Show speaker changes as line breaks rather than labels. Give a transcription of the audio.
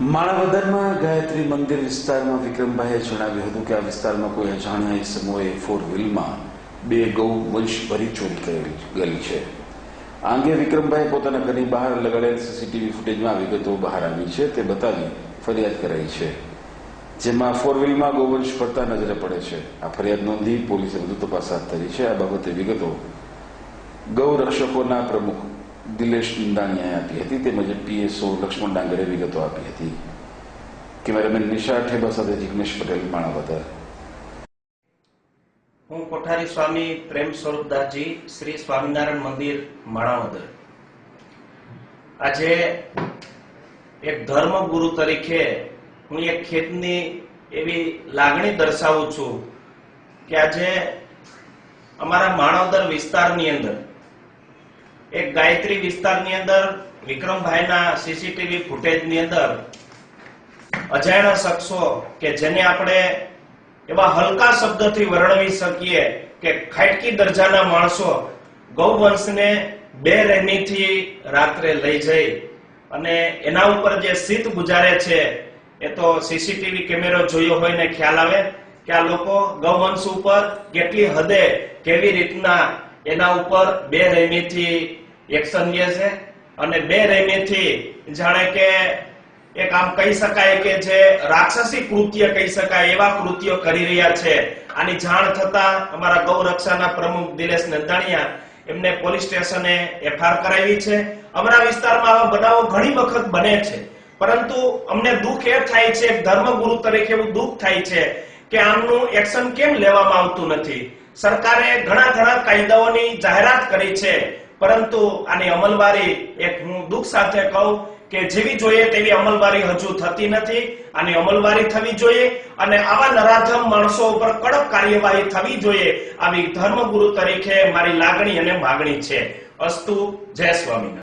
માણાવદરમાં ગાયત્રી મંદિર વિસ્તારમાં વિક્રમભાઈએ જણાવ્યું હતું કે આ વિસ્તારમાં કોઈ અજાણ્યા સમૂહે ફોર વ્હીલમાં બે ગૌ વંશ ભરી ચોરી કરેલી, ગયેલી છે. આ અંગે વિક્રમભાઈએ પોતાના ઘરની બહાર લગાડેલ સીસીટીવી ફૂટેજમાં વિગતો બહાર આવી છે. તે બતાવી ફરિયાદ કરાઈ છે. જેમાં ફોર વ્હીલમાં ગૌવંશ ફરતા નજરે પડે છે. આ ફરિયાદ નોંધી પોલીસે વધુ તપાસ હાથ ધરી છે. આ બાબતે વિગતો ગૌ રક્ષકોના પ્રમુખ દિલેશ ઇંદાણીયાએ આપી હતી તેમજ પીએસઓ લક્ષ્મણ ડાંગરે વિગતો આપી હતી કેમેરામેન નિશા ઠેબા સાથે જિગ્નેશ પટેલ માણાવદર
હું કોઠારી સ્વામી પ્રેમ સ્વરૂપદાસજી શ્રી સ્વામિનારાયણ મંદિર માણાવદર આજે એક ધર્મ ગુરુ તરીકે હું એક ખેતની એવી લાગણી દર્શાવું છું કે આજે અમારા માણાવદર વિસ્તારની અંદર એક ગાયત્રી વિસ્તારની અંદર, વિક્રમભાઈના સીસીટીવી ફૂટેજની અંદર અજાણ્યા શખ્સો કે જેને આપણે એવા હલકા શબ્દથી વર્ણવી શકીએ કે ખાટકી દરજાના માણસો ગૌવંશને બે રહેણીથી રાત્રે લઈ જઈ અને એના ઉપર જે સીત ગુજારે છે, એ તો સીસીટીવી કેમેરો જોયો હોય ને ખ્યાલ આવે કે આ લોકો ગૌવંશ ઉપર કેટલી હદે કેવી રીતના એના ઉપર બે રહેમીથી એક્શન લે છે અને બે રહીનેથી જાણે કે એક આમ કહી શકાય કે જે રાક્ષસી કૃત્ય કહી શકાય એવા કૃત્યો કરી રહ્યા છે. આની જાણ થતા અમારા ગૌ રક્ષાના પ્રમુખ દિલેશ નંદાણીયા એમને પોલીસ સ્ટેશને એફઆર કરાવી છે. અમારા વિસ્તારમાં આવા બનાવો ઘણી વખત બને છે. પરંતુ અમને દુઃખ એ થાય છે ધર્મગુરુ તરીકે એવું દુઃખ થાય છે કે આમનું એક્શન કેમ લેવામાં આવતું નથી? સરકારે ઘણા ઘણા કાયદાઓની જાહેરાત કરી છે. પરંતુ આની અમલવારી એક હું દુઃખ સાથે કહું કે જેવી જોઈએ તેવી અમલવારી હજુ થતી નથી. આની અમલવારી થવી જોઈએ અને આવા નરાધમ માણસો ઉપર કડક કાર્યવાહી થવી જોઈએ આવી ધર્મગુરુ તરીકે મારી લાગણી અને માગણી છે. અસ્તુ, જય સ્વામિનારાયણ.